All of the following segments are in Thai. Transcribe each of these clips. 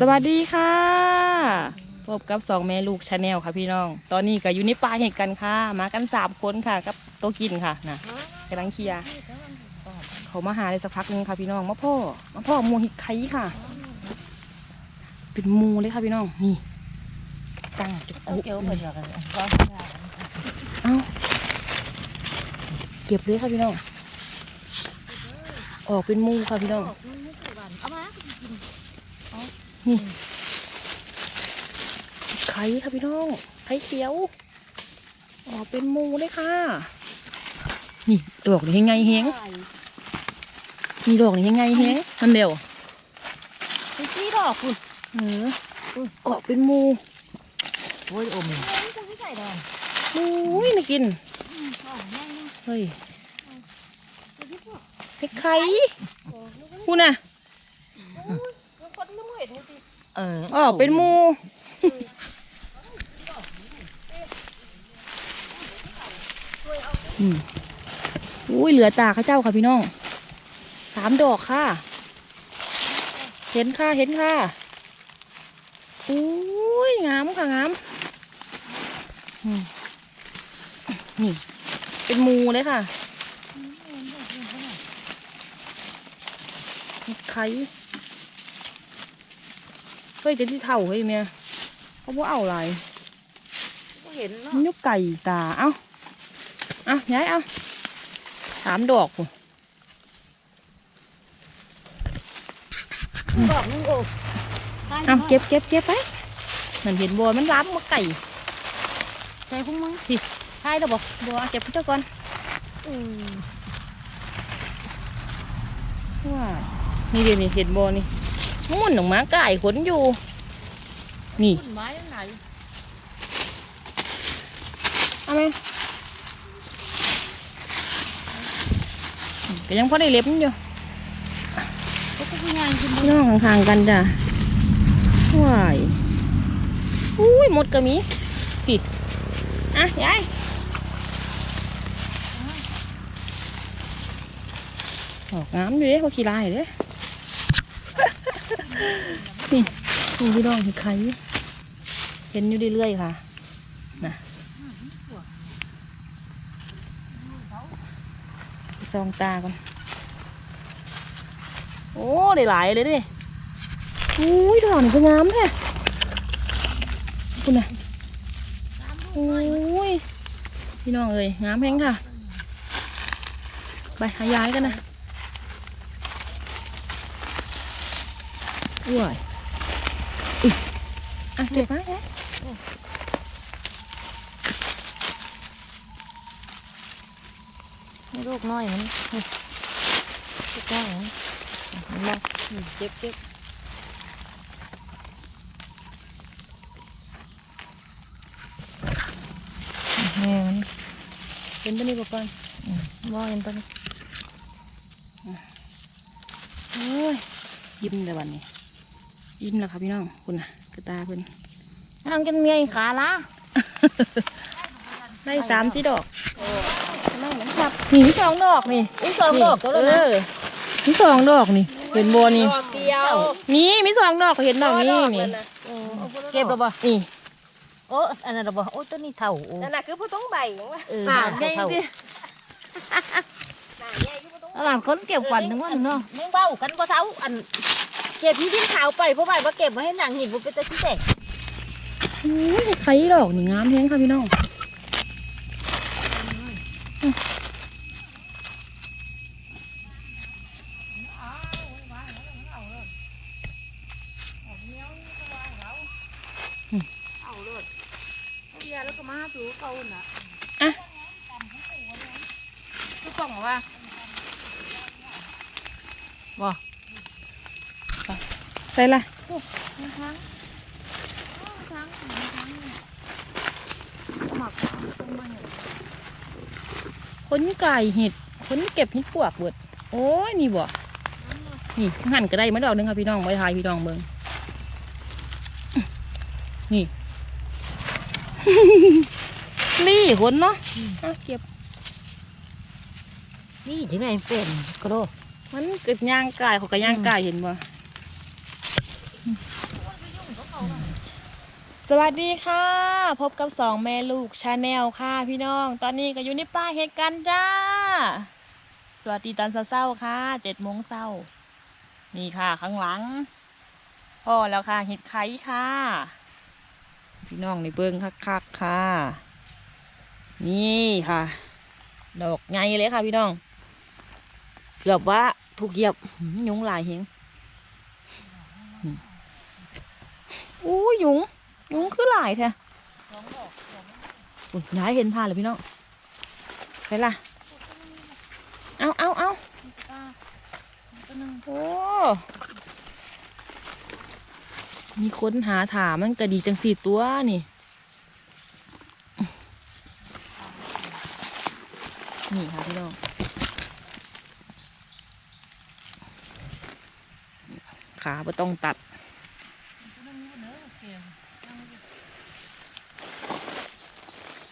สวัสดีค่ะพบกับสองแม่ลูกชาแนลค่ะพี่น้อง ตอนนี้ก็อยู่ในป่าเหตุกันค่ะ มากันสามคนค่ะกับโตวกินค่ะนะกำลังเคลียร์เขามาหาได้สักพักหนึงค่ะพี่น้องมาพ่อมาพ่อมูหิดไข่ค่ะ เป็นมูเลยค่ะพี่น้องนี่ตั้งจุกกุเกี่ยวเหมือนกันเอาเก็บเลยค่ะพี่น้อง ออกเป็นมูค่ะพี่น้อง ไข่ค่ะพี่น้องไข่เขียวออกเป็นหมูเลยค่ะ นี่ดอกนี่ยังไงเฮงนี่ดอกนี่ยังไงเฮงมันเร็วไปจี้ดอกคุณเออออกเป็นหมูโอ้ยอมจะไม่ใส่ดอกอุ้ยน่ากินเฮ้ยไข่ไข่คุณน่ะ เออออเป็นหมูอืมอุ้ยเหลือตาข้าเจ้าค่ะพี่น้องสามดอกค่ะ เห็นค่ะเห็นค่ะอุ้ยงามค่ะงามนี่ เป็นมูเลยค่ะไข่ ยจะที่เท่าเฮ้ยเมียเขาบอกเอาอะไรก็เห็นเนาะมันยุกไก่ตาเอ้าเอาย้ายเอาสามดอกพุ่นดอกนึงโอ้เอาเก็บเก็บเก็บไปมันเห็นบัวมันล้ำมาไก่ใส่พุ่งมึงใช่แล้วบอกบัวเก็บเจ้าก่อนอืมว่านี่เดี๋ยวนี้เห็นบัวนี่ มุ่นออกมาไก่ขนอยู่ นี่ต้นไม้ไหนเอาไหมก็ยังพอได้เล็บมันอยู่ก็คืองานกินพี่น้องห่างๆกันจ้ะว้ายอุ้ยหมดก็มีปิดอะยายออกน้ำอยู่เด้เขาขี้ลายเด้ นี่นี่พี่น้องเห็นไข่เห็นอยู่เรื่อยๆค่ะนะซองตาก่อนโอ้ได้หลายเลยดิอุ้ยดอกนี่ก็งามแท้คุณน่ะโอ้ยพี่น้องเอ้ยงามแพงค่ะ ไปหายายกันนะ วยอุ๊ยอะเก็บมาแกลูกน้อยมันลูกน้อยมันมาเก็บเก็บแม่มันเป็นตัวนี้บ่ก่อนบ่เห็นต้นโอ้ยยิ้มเลยวันนี้ ยิ้มแล้วค่ะพี่น้องคุณน่ะกระตาเพิ่นนั่งกินเมียขาละได้สามสี่ดอกนั่งเหมือนครับนี่มีสองดอกนี่อุ้ยสองดอกก็แล้วเอนะอมีสองดอกนี่เป็นบัวนี่ดอกเดียวมีมีสองดอกเห็นดอกนี้นี่เก็บแล้วบ่นี่โอ้อันนั้นบ่โอ้ต้นนี้เท่าโอ้นั่นน่ะคือผู้ต้องใบของว่าเออหาเท่าใหญ่เท่าดิหน้าใหญ่คือผู้ต้องตลาดคนเก็บฝันทั้งวันเนาะไม่เบ้ากันก็เท้าอัน เก็บที่ทิ้งขาวไปเพราะว่าว่าเก็บมาให้หนังหินมันเป็นตะชี้แตกอุ้ยไข่ดอกนี่งามแท้งค่ะพี่น้องคือกล่องว่าบ่ ใส่ละคนไก่เห็ดคนเก็บเห็ดปวกเบิด โอ้ยนี่บ่นี่หั่นก็ได้มาดอกหนึงค่ะพี่น้องไว้ทายพี่น้องเบิ่งนี่ นี่คนเนาะเก็บ นี่ถึงไหนเป็นกระโดดมันเกิดย่างกายเขาก็ย่างกายเห็นบ่ สวัสดีค่ะ พบกับสองแม่ลูกชาแนลค่ะพี่น้อง ตอนนี้ก็อยู่ในป่าเห็ดกันจ้า สวัสดีตอนเช้าๆค่ะเจ็ดโมงเช้า นี่ค่ะข้างหลังพ่อแล้วค่ะเห็ดไข่ค่ะ พี่น้องในเบิ้งคักๆค่ะ นี่ค่ะ ดอกไงเลยค่ะพี่น้องเกือบว่าถูกเหยียบยุงหลายเหงหืม อู้ยุงยุงคือหลายแท้อุ่นย้ายเห็นผ่านเลยพี่น้องไปละเอาเอาเอาโอ้มีคนหาถามมันก็ดีจังสี่ตัวนี่ นี่ค่ะพี่น้องขาไม่ต้องตัด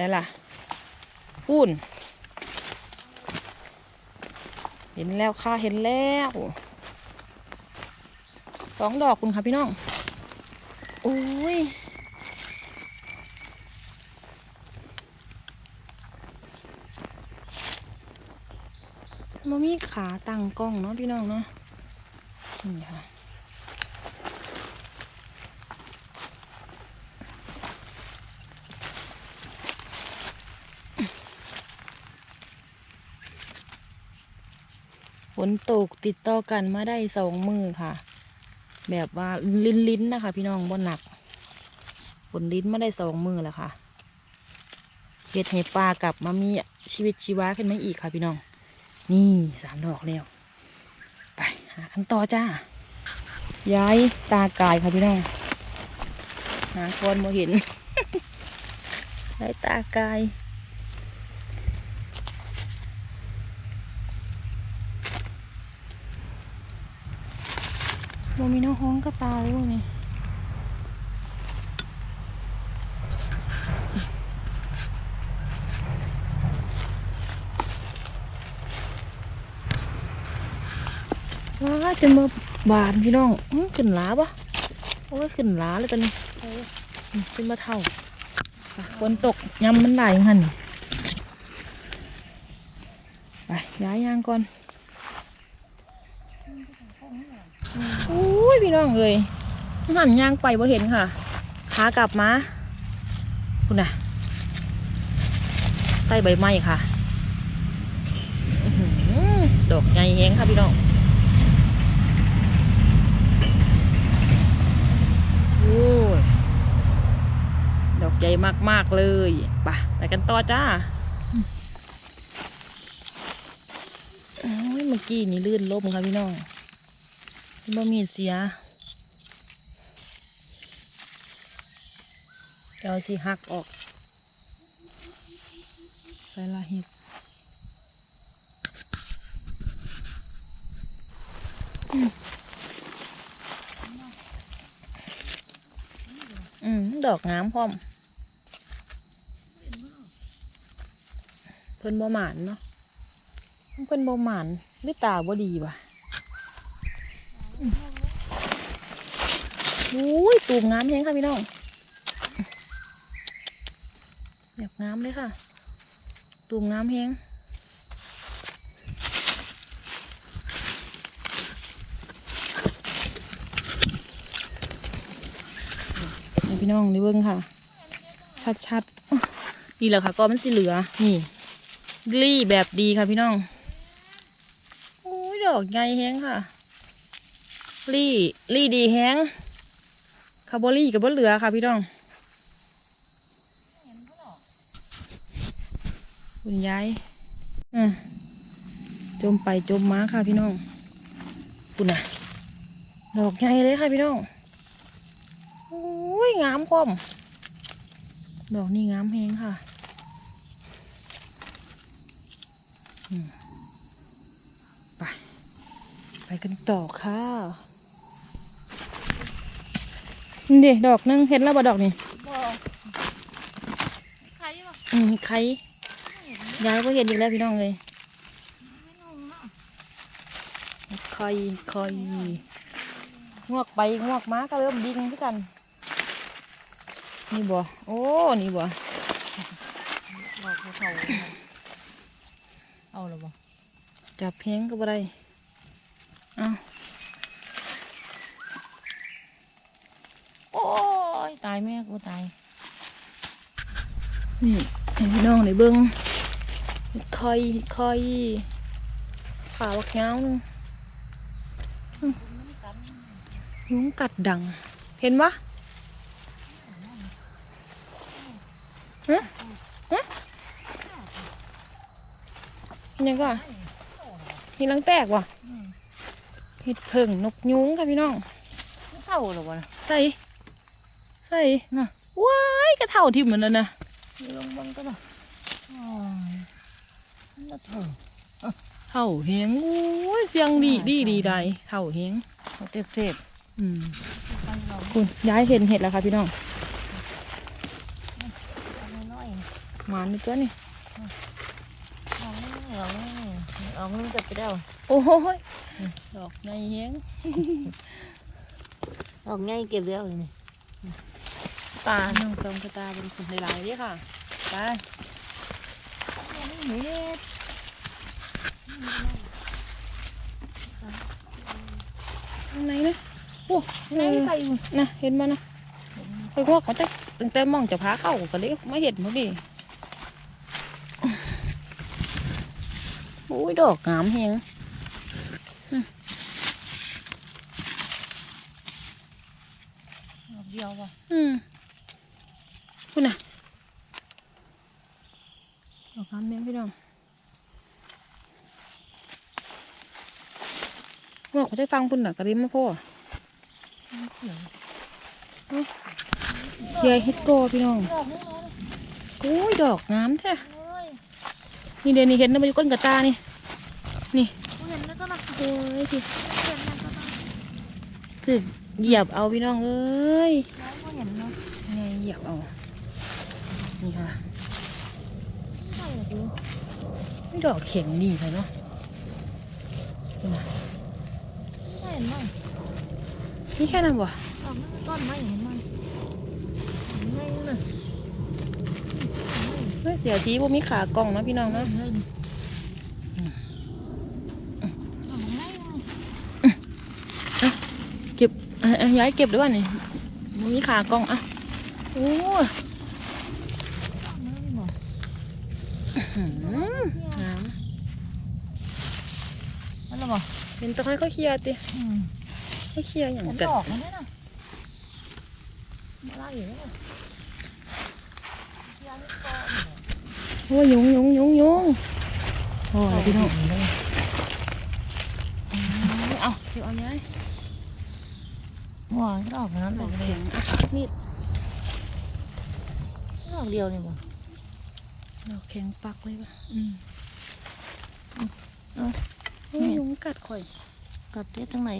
ใช่ล่ะพูนเห็นแล้วค่ะเห็นแล้วสองดอกคุณค่ะพี่น้องโอ้ยมันมีขาตั้งกล้องเนาะพี่น้องเนาะนี่ค่ะ นตกติดต่อกันมาได้สองมือค่ะ แบบว่าลิ้นลิ้นนะคะ พี่น้องบนหนักฝนลิ้นมาได้สองมือแล้วค่ะเห็ดเห็ดปลากลับมามีชีวิตชีวาขึ้นมาอีกค่ะพี่น้อง นี่สามดอกแล้ว ไปหาขั้นต่อจ้า ย้ายตากายค่ะพี่น้อง หาคนมาเห็น ย้ายตากาย โมมีน้องฮ้องกับตาเลยพวกนี้ว้าจะมาบานพี่น้องขึ้นหลาปะโอ้ยขึ้นหลาเลยตอนนี้ขึ้นมาเท่าฝนตกยำมันไหลหันนี่ไปย้ายยางก่อน อุ้ยพี่น้องเอ้ยหันย่างไปบ่เห็นค่ะขากลับมาคุณน่ะใต้ใบไม้ค่ะดอกใหญ่แหงค่ะพี่น้องโอ้ยดอกใหญ่มากๆเลยไปไปกันต่อจ้าโอ้ย เมื่อกี้นี่ลื่นล้มค่ะพี่น้องบ่มีเสียเดี๋ยวสิหักออกไปละเห็ดอืมอืมดอกงามพร้อม เพิ่นบ่หมานเนาะ เพิ่นบ่หมานหรือตาบ่ดีวะอุ้ยตูมงามแฮงค่ะพี่น้องแบบงามเลยค่ะ ตูมงามแฮงพี่น้องนี่เบิ้งค่ะ ชัดๆนี่แหละค่ะก็มันสีเหลือ นี่กรีแบบดีค่ะพี่น้อง ดอกใหญ่แฮงค่ะลี่ลี่ดีแฮงคาร์บอรี่กับบนเหลือค่ะพี่น้องคุณยายอะจมไปจมมาค่ะพี่น้องคุณน่ะ ดอกใหญ่เลยค่ะพี่น้องโอ้ยงามพร้อมดอกนี่งามแฮงค่ะ อืม ไปกันต่อค่ะนี่ดิดอกหนึงเห็นแล้วบ่ดอกนี่บ่ใครบ่อืมใครยายก็เห็นอีกแล้วพี่น้องเลยใครใครงวกไปงวกมาก็เริ่มดิงด้วยกัน นี่บ่โอ้ นี่บ่ดอกเขาเอาหรือเปล่าจับเพลงก็บ่ได้เอา โอ้ยตาย แม่กูตาย นี่ให้พี่น้องได้เบิ่งคอยคอยขาบักเงาวนึงอืมยุงกัดดัง เห็นปะฮะฮะเห็นยังก่อนมีรังแตกว่ะเห็ดเพิ่งนกยุงค่ะพี่น้องเท่าหรือเปล่าใส่ ใส่น่ะว้ายกระเท่าทิ่มมันแล้วนะลงบังก็ได้โอ้ยน่าเท่าเท่าเฮงโอ้ยเสียงดีดีดีใดเท่าเฮงเจ็บเทศอืมไปลองคุณย้ายเห็นเห็ดแล้วค่ะพี่น้องน้อยหมานนี่ตัวนี่ๆลองนี่ลองนี่ลองนี่จะไปได้โอ้ยดอกในเฮงลองง่ายเก็บแล้วนี่ ตาน้องตรงกระตาเป็นคนหลายๆเด้อค่ะไปเฮ็ดข้างในนะโอ้ไหนในไปอยู่นะเห็นมานะไปพวกเขาจะตั้งแต่มองจะพาเข้าก็เลยไม่เห็นมั้งดิโอ้ยดอกงามเฮงดอกเดียวว่ะอืม คุณน่ะดอกงามแมงพี่น้องบอกเขาจะฟังคุณน่ะกระดิ่มมาพ่อเขียวเฮียเฮ็ดโกพี่น้องดอกนี้น้อยโอ้ยดอกงามแท้โอ้ยนี่เดี๋ยวนี้เห็นนะมันอยู่ก้นกระตานี่ นี่กูเห็นแล้วก็นะโอ้ยสิเห็นแล้วก็นะถึกเหยียบเอาพี่น้องเอ้ยน้องก็เห็นเนาะไงเหยียบเอา นี่ค่ะใช่ดูไม่ดอกเข็งดีเลยเนาะนี่นะใช่ไหมนี่แค่นั้นบ่ดอกนั้นต้นไม้เห็นไหมไงน่ะเฮ้ยเสียทีว่ามีขากล่องเนาะพี่น้องเนาะเฮ้ยดอกไม้เก็บเอ่อเอ่อย้ายเก็บด้วยว่านี่บ่มีขากล่องอะโอ้ ยหืมงามมันละบ่เป็นตะไคร้เขาเคลียร์ติอืมเขาเคลียร์อย่างเห็นกัดนอกมันเนี่ยนะมาไล่อยู่เนี่ยยังก่อนโอ้ยยุงยุงยุงยุงโอ้ยพี่น้องเอาเดี๋ยวเอาย้ายว้าดอกนั้นดดออกกแข็งอะมีดดอกเดียวนี่บ่ ดอกแข็งปักเลยป่ะอืมเอาโอ้ยยุงกัดข่อย กัดเทียทั้งไหน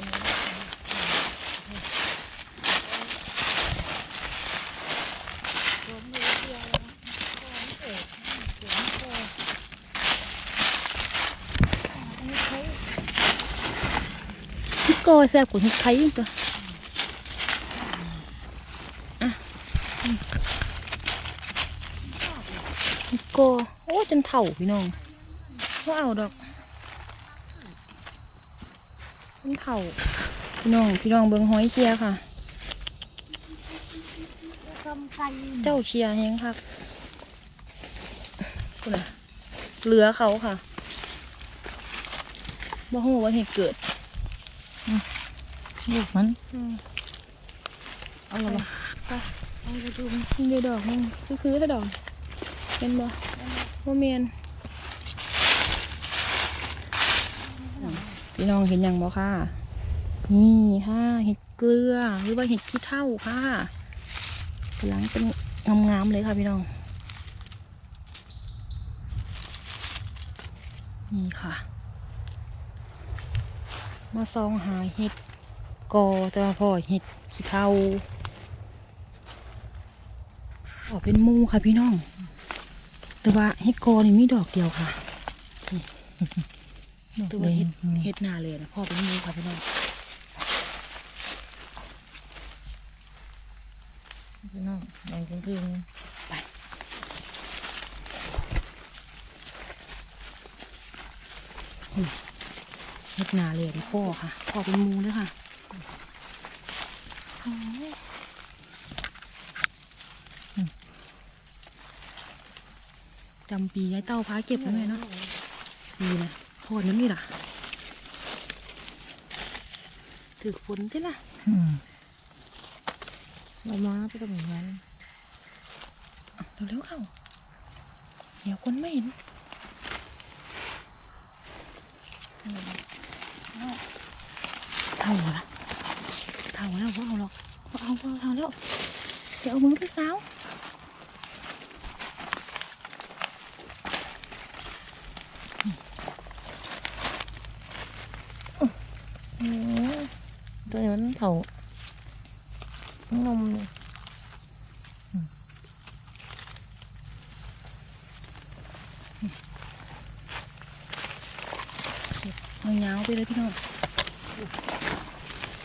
嗯ฮิโก้แซ่บกว่าฮิไทยอีกตัวอะอืม ฮิโก้โอ้ยจนเถ่าพี่น้องว่าเอาดอกจนเถ่าพี่น้องพี่น้องเบิ่งหอยเคียค่ะกำไก่เจ้าเคียแฮงค่ะคุณน่ะเหลือเขาค่ะบ่ฮู้ว่าเหตุเกิดลูกมันอืมเอาละบ่เอาไปดูมันเดี๋ยวดอกนึงซื้อๆถ้าดอกเป็นบ่ บ่เมียนพี่น้องเห็นยังบ่ค่ะ นี่ค่ะเห็ดเกลือหรือว่าเห็ดขี้เถ้าค่ะกำลังเป็นงามๆเลยค่ะพี่น้อง นี่ค่ะ มาซองหาเห็ดกอแต่ว่าพอเห็ดขี้เถ้าออกเป็นมูค่ะพี่น้อง แต่ว่าเห็ดกอนี่มีดอกเดียวค่ะนี่ตัวาเฮ็ดเฮ็ดนาเลยนะพ่อเป็นมือค่ะพี่น้องพี่น้องแดงจริงเฮ็ดนาเลยนะพ่อค่ะพ่อเป็นมูเลยค่ะโอ้ยอืม จำปียายเต้าพาเก็บไว้ไหมเนาะดีนะพ่อนั้นนี่ล่ะถือฝนใช่ล่ะๆอืมเรามาไปกับอย่างนั้นเร็วๆเข้าเดี๋ยวคนไม่เห็นเท่าละเท่าแล้วว่าเอาหรอกบ่เอาบ่เอาเท่าแล้วเดี๋ยวเอามือไปสาว เลยมันเผาน้ำนมเลยเอายาวไปเลยพี่น้อง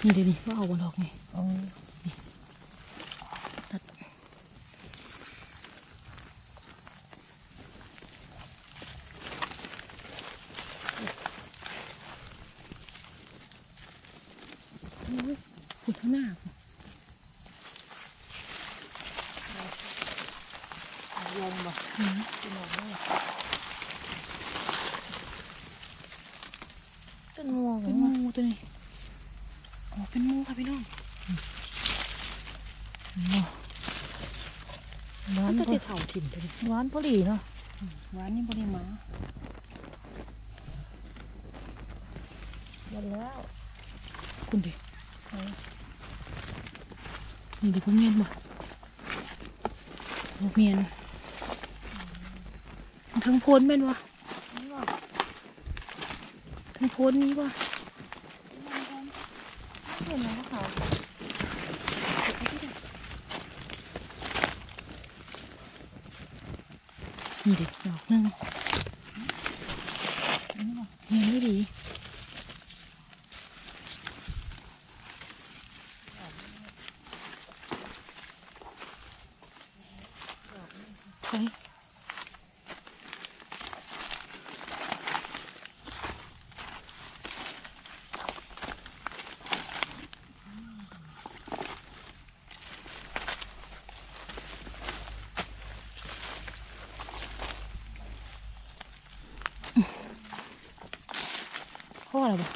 นี่เดี๋ยวนี้ว่าเอาบนดอกไงเอาตั ขุดข้างหน้าพุ่นลงบ่อืมพี่น้องเอ้ยต้นม่วงเป็นงูตัวนี้อ๋เป็นมูค่ะพี่น้องหวานก็อดีจะเข่าถิ่นตัวนี้หวานพอดีเนาะหวานนี่บริมาหมดแล้ว คุณดิ นี่ด็กผมเมียนบ่บ่เมียนทั้งโพนแม่นวะทั้งโพนนี้วะเห็นไหมคะนี่เด็กดอกหนึงเมียนไม่ดีไป พ่ออะไรบ่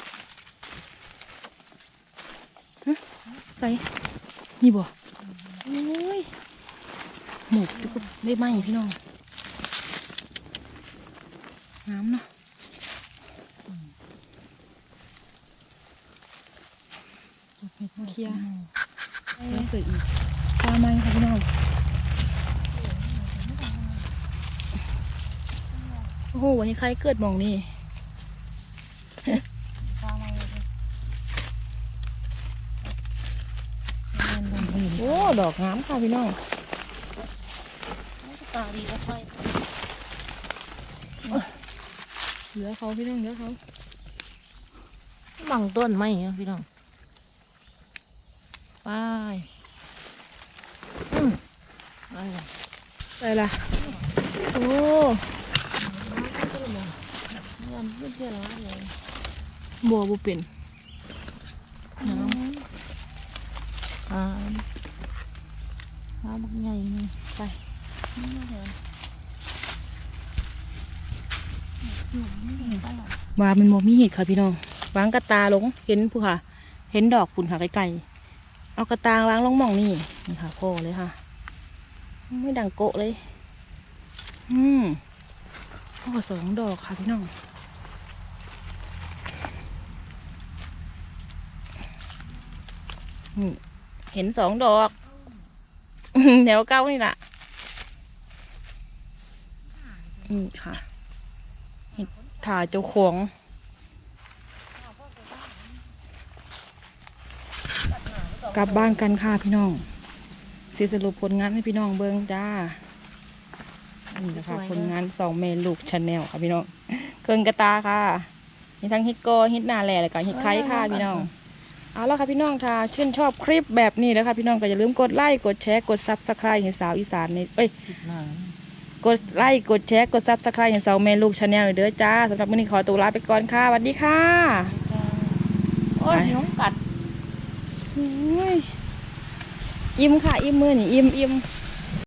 ฮะไปนี่บ่โอ้ยหมูดูก็ไม่ไหมพี่น้องน้ำเนาะเคลียร์แล้วเกิดอีกปลาไหมค่ะพี่น้องโอ้โหวันนี้ใครเกิดมองนี่ โอ้ดอกงามค่ะพี่น้องตาดีก็ค่อยเหลือเขาพี่น้องเหลือเขาบังต้นไม้เนาะพี่น้องไปอืมไปเลยไปละโอ้ยันเพื่อนเพื่อนละเลย บัวบุเป็นน้ำอ่าน้ำบักใหญ่นี่ไปนี่เหรอว่ามันโมมีเห็ดค่ะพี่น้องวางกระตาลงเห็นผู้ค่ะ เห็นดอกปุ่นค่ะไกลๆเอากระตาวางลงหมองนี่นี่ค่ะพ่อเลยค่ะ ไม่ดังโกะเลย อืมพ่อสองดอกค่ะพี่น้อง นี่เห็นสองดอกแนวเก้านี่แหละนี่ค่ะเห็ดถ่าเจ้าของกลับบ้านกันค่ะพี่น้องสิสรุปผลงานให้พี่น้องเบิ้งจ้านี่แหละค่ะผลงานสองเมลูกชาแนลค่ะพี่น้อง เครื่องกระตาค่ะ มีทั้งเฮ็ดกอเฮ็ดนาแหล่แล้วก็เฮ็ดไข่ค่ะพี่น้อง เอาละค่ะพี่น้องถ้าชื่นชอบคลิปแบบนี้นะคะพี่น้องก็อย่าลืมกดไลค์กดแชร์กดซับสไครต์ให้สาวอีสานในเอ้ยกดไลค์กดแชร์กดซับสไครต์ให้สาวแม่ลูกชาแนลเด้อจ้าสำหรับมื้อนี้ขอตัวลาไปก่อนค่ะสวัสดีค่ะโอ้ยยุงกัดอุ้ยอิ่มค่ะอิ่มมือนี่อิ่มอิ่มอ